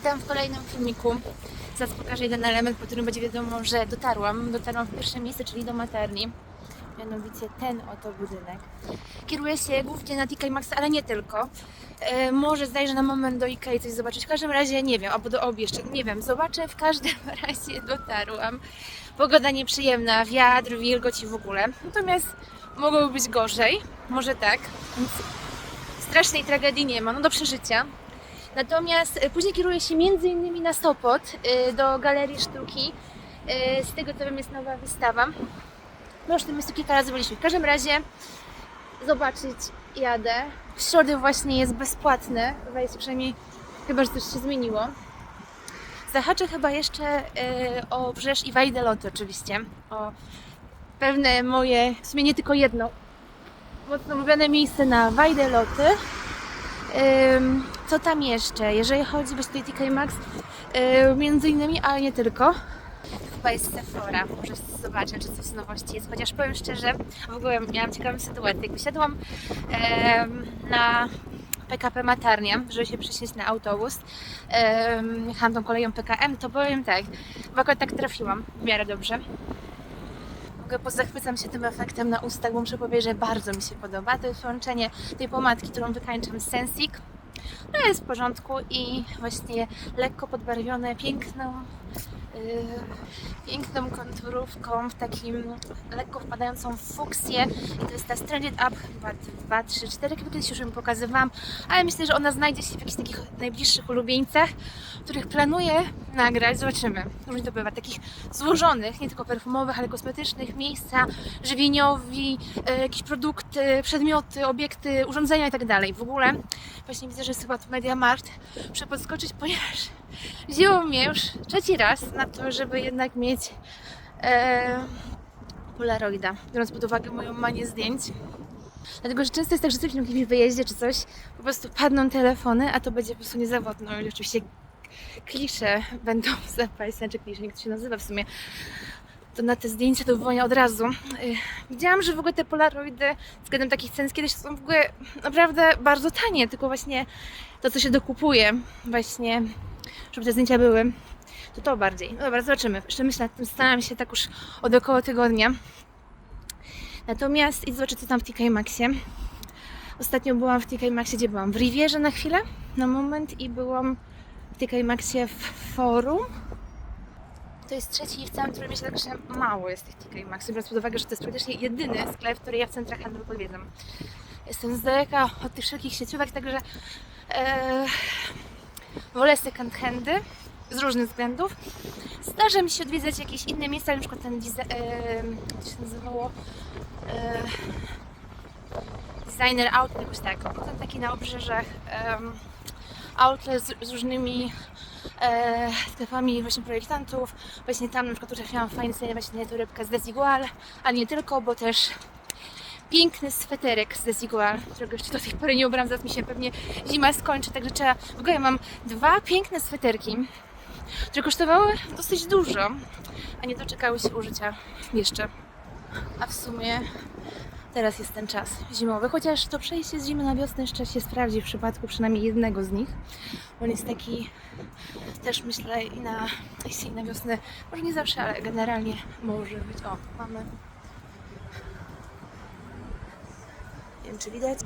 Witam w kolejnym filmiku. Zaraz pokażę jeden element, po którym będzie wiadomo, że dotarłam. Dotarłam w pierwsze miejsce, czyli do Materni. Mianowicie ten oto budynek. Kieruję się głównie na TK Maxx, ale nie tylko. E, może zajrzę na moment do Ikei coś zobaczyć. W każdym razie nie wiem, albo do Obi jeszcze, nie wiem. Zobaczę, w każdym razie dotarłam. Pogoda nieprzyjemna, wiatr, wilgoć i w ogóle. Natomiast mogłoby być gorzej, może tak. Więc strasznej tragedii nie ma, no do przeżycia. Natomiast e, później kieruję się między innymi na Sopot, e, do Galerii Sztuki. E, Z tego co wiem jest nowa wystawa. No już tym miejscu kilka razy byliśmy. W każdym razie zobaczyć jadę. W środę właśnie jest bezpłatne, wejście przynajmniej chyba, że coś się zmieniło. Zahaczę chyba jeszcze o Brzeż i Wajdeloty oczywiście. O pewne moje, w sumie nie tylko jedno, mocno ulubione miejsce na Wajdeloty. Ym, Co tam jeszcze? Jeżeli chodzi o TK Maxx, yy, między innymi, ale nie tylko. Chyba jest Sephora, może zobaczę, czy coś z nowości jest. Chociaż powiem szczerze, w ogóle miałam ciekawą sytuację. Jak wysiadłam na PKP Matarnia, żeby się przesiąść na autobus, em, jechałam tą koleją PKM, to powiem tak, bo akurat tak trafiłam w miarę dobrze. Ogóle pozachwycam się tym efektem na ustach, bo muszę powiedzieć, że bardzo mi się podoba. To jest połączenie tej pomadki, którą wykańczam z Sensik. No jest w porządku i właśnie lekko podbarwione piękną, piękną konturówką w takim lekko wpadającą w fuksję i to jest ta Stranded Up chyba 2, 3, 4, chyba kiedyś już ją pokazywałam, ale myślę, że ona znajdzie się w jakichś takich najbliższych ulubieńcach, których planuję nagrać, zobaczymy. Różnie to bywa, takich złożonych, nie tylko perfumowych, ale kosmetycznych, miejsca, żywieniowi, e, jakieś produkty, przedmioty, obiekty, urządzenia i tak dalej. W ogóle właśnie widzę, że jest chyba tu Media Mart. Muszę podskoczyć, ponieważ wzięło mnie już trzeci raz na to, żeby jednak mieć e, Polaroida, biorąc pod uwagę moją manię zdjęć. Dlatego, że często jest tak, że coś w jakimś wyjeździe czy coś, po prostu padną telefony, a to będzie po prostu niezawodno. I oczywiście klisze będą zapaść, czy klisze, jak to się nazywa w sumie. To na te zdjęcia to wywołania od razu. Yy, Widziałam, że w ogóle te polaroidy względem takich cen kiedyś są w ogóle naprawdę bardzo tanie, tylko właśnie to, co się dokupuje, właśnie, żeby te zdjęcia były, to to bardziej. No dobra, zobaczymy. Jeszcze myślę nad tym, zastanawiam się tak już od około tygodnia. Natomiast i zobaczę, co tam w TK Maxie. Ostatnio byłam w TK Maxie, gdzie byłam? W Rivierze na chwilę, na moment i byłam w TK Maxie w forum. To jest trzeci w całym Trójmieście, tak że mało jest tych TK Maxów, biorąc pod uwagę, że to jest praktycznie jedyny sklep, który ja w centrach handlowych odwiedzam. Jestem z daleka od tych wszelkich sieciówek, także e, wolę second handy z różnych względów. Zdarza mi się odwiedzać jakieś inne miejsca, na przykład ten to się nazywało e, designer outlet, jakoś tak. Potem taki na obrzeżach em, outlet z, z różnymi e, sklepami właśnie projektantów. Właśnie tam na przykład trafiłam fajny właśnie torebkę z Desigual, ale nie tylko, bo też piękny sweterek z Desigual, którego jeszcze do tej pory nie ubrałam, zaraz mi się pewnie zima skończy, także trzeba... W ogóle mam dwa piękne sweterki, które kosztowały dosyć dużo, a nie doczekały się użycia jeszcze. A w sumie teraz jest ten czas zimowy, chociaż to przejście z zimy na wiosnę jeszcze się sprawdzi w przypadku przynajmniej jednego z nich. On jest taki też myślę i na, i na wiosnę, może nie zawsze, ale generalnie może być. O, mamy. Nie wiem czy widać.